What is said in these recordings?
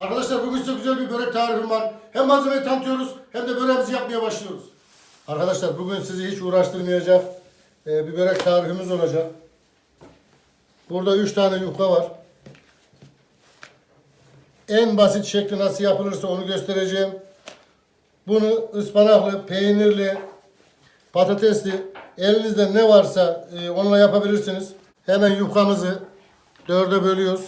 Arkadaşlar bugün size güzel bir börek tarifim var. Hem malzemeyi tanıtıyoruz hem de böreğimizi yapmaya başlıyoruz. Arkadaşlar bugün sizi hiç uğraştırmayacak e, bir börek tarifimiz olacak. Burada 3 tane yufka var. En basit şekli nasıl yapılırsa onu göstereceğim. Bunu ıspanaklı, peynirli, patatesli, elinizde ne varsa e, onunla yapabilirsiniz. Hemen yufkamızı dörde bölüyoruz.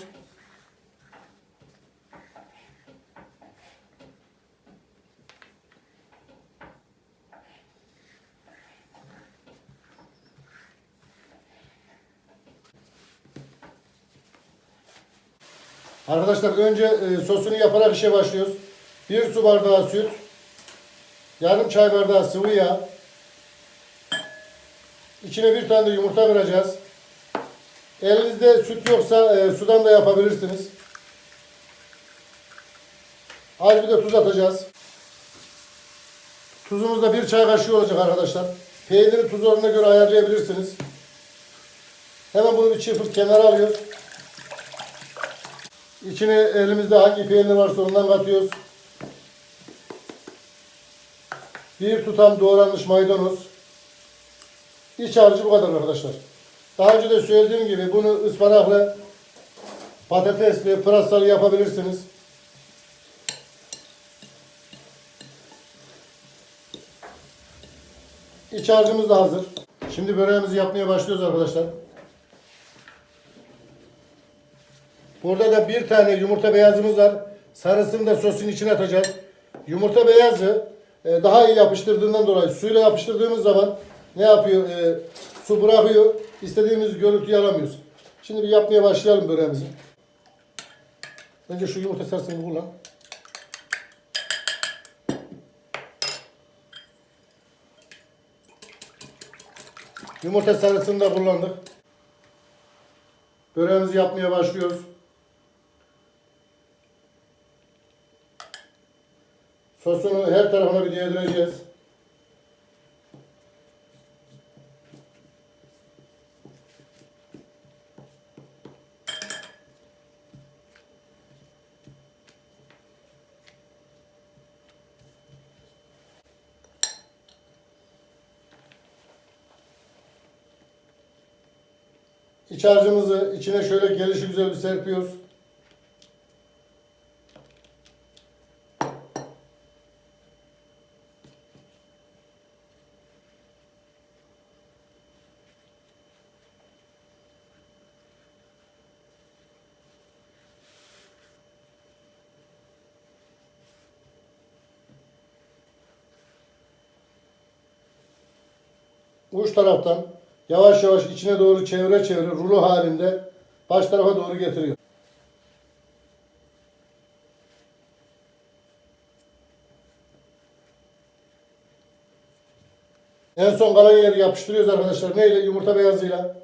Arkadaşlar önce e, sosunu yaparak işe başlıyoruz. Bir su bardağı süt, yarım çay bardağı sıvı yağ, içine bir tane de yumurta kıracağız. Elinizde süt yoksa e, sudan da yapabilirsiniz. Az bir de tuz atacağız. Tuzumuz da bir çay kaşığı olacak arkadaşlar. Peyniri tuz oranına göre ayarlayabilirsiniz. Hemen bunu bir çırpıp kenara alıyoruz. İçine elimizde hangi peynir varsa ondan katıyoruz. Bir tutam doğranmış maydanoz. İç harcı bu kadar arkadaşlar. Daha önce de söylediğim gibi bunu ıspanaklı, patatesli, pırasalı yapabilirsiniz. İç harcımız da hazır. Şimdi böreğimizi yapmaya başlıyoruz arkadaşlar. Burada da bir tane yumurta beyazımız var. Sarısını da sosun içine atacağız. Yumurta beyazı e, daha iyi yapıştırdığından dolayı suyla yapıştırdığımız zaman ne yapıyor? E, su bırakıyor. İstediğimiz görüntüyü alamıyoruz. Şimdi bir yapmaya başlayalım böreğimizi. Önce şu yumurta sarısını kullan. Yumurta sarısını da kullandık. Böreğimizi yapmaya başlıyoruz. Sosunu her tarafına bir yedireceğiz. İç harcımızı içine şöyle gelişi güzel bir serpiyoruz. Uç taraftan yavaş yavaş içine doğru çevire çevire rulo halinde baş tarafa doğru getiriyor. En son kalan yeri yapıştırıyoruz arkadaşlar. Neyle? Yumurta beyazıyla.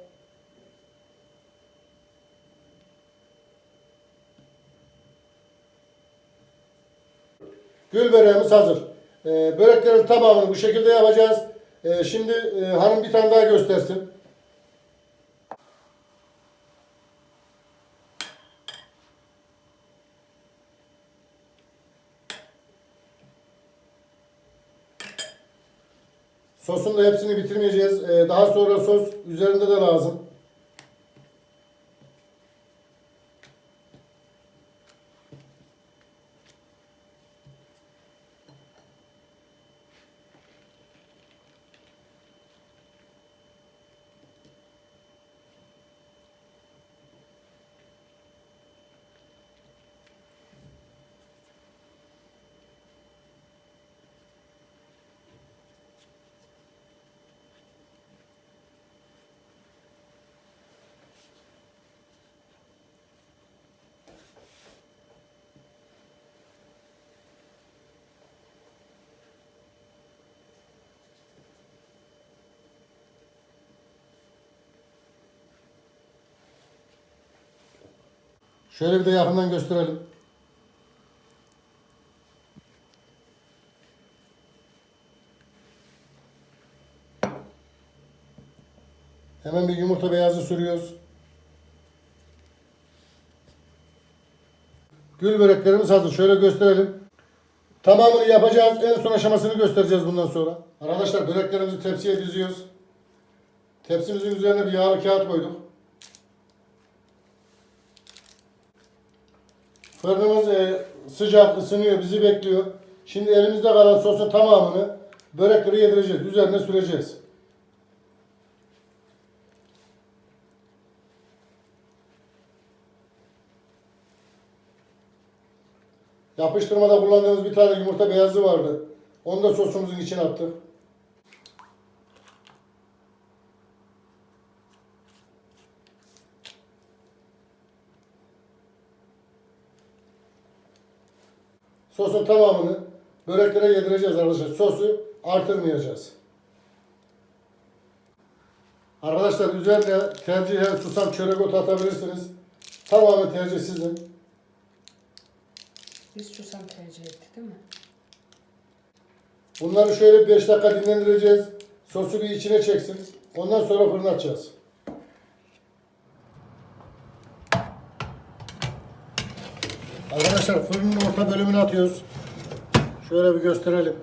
Gül böreğimiz hazır. Ee, böreklerin tamamını bu şekilde yapacağız. Ee, şimdi e, hanım bir tane daha göstersin. Sosun da hepsini bitirmeyeceğiz. Ee, daha sonra sos üzerinde de lazım. Şöyle bir de yakından gösterelim. Hemen bir yumurta beyazı sürüyoruz. Gül böreklerimiz hazır. Şöyle gösterelim. Tamamını yapacağız. En son aşamasını göstereceğiz bundan sonra. Arkadaşlar böreklerimizi tepsiye diziyoruz. Tepsimizin üzerine bir yağlı kağıt koyduk. Fırınımız e, sıcak, ısınıyor, bizi bekliyor. Şimdi elimizde kalan sosun tamamını börekleri yedireceğiz. Üzerine süreceğiz. Yapıştırmada kullandığımız bir tane yumurta beyazı vardı. Onu da sosumuzun içine attık. Sosun tamamını böreklere yedireceğiz arkadaşlar. Sosu artırmayacağız. Arkadaşlar üzerine tercihen susam çörek otu atabilirsiniz. Tamamen tercih sizin. Biz susam tercih ettik değil mi? Bunları şöyle 5 dakika dinlendireceğiz. Sosu bir içine çeksin. Ondan sonra fırına açacağız. Arkadaşlar fırının orta bölümünü atıyoruz. Şöyle bir gösterelim.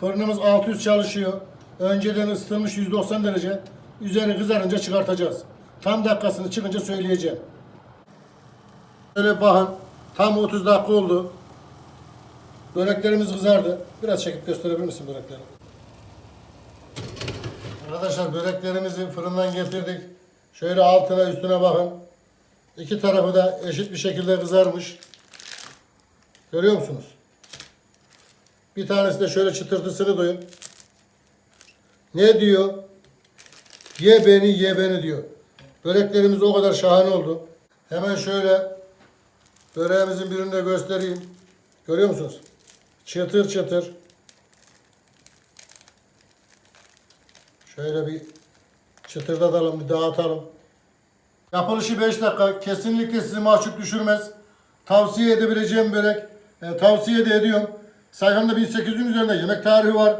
Fırınımız 600 çalışıyor. Önceden ısıtılmış 190 derece. Üzeri kızarınca çıkartacağız. Tam dakikasını çıkınca söyleyeceğim. Şöyle bakın. Tam 30 dakika oldu. Böreklerimiz kızardı. Biraz çekip gösterebilir misin börekleri? Arkadaşlar böreklerimizi fırından getirdik. Şöyle altına üstüne bakın. İki tarafı da eşit bir şekilde kızarmış. Görüyor musunuz? Bir tanesi de şöyle çıtırtısını duyun. Ne diyor? Ye beni ye beni diyor. Böreklerimiz o kadar şahane oldu. Hemen şöyle böreğimizin birini de göstereyim. Görüyor musunuz? Çıtır çıtır. Şöyle bir çıtırdatalım, bir dağıtalım. Yapılışı 5 dakika. Kesinlikle sizi mahcup düşürmez. Tavsiye edebileceğim börek. E, tavsiye de ediyorum. Sayfamda 1800'ün üzerinde yemek tarihi var.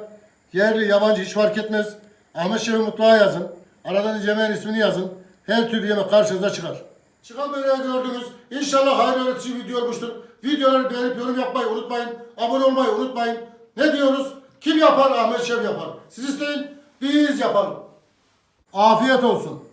Yerli, yabancı hiç fark etmez. Ahmet Şef'i mutfağa yazın. Aradan yemeğin ismini yazın. Her türlü yemek karşınıza çıkar. Çıkan böreği gördünüz. İnşallah hayırlı öğretici video olmuştur. Videoları beğenip yorum yapmayı unutmayın. Abone olmayı unutmayın. Ne diyoruz? Kim yapar? Ahmet Şef yapar. Siz isteyin, biz yapalım. Afiyet olsun.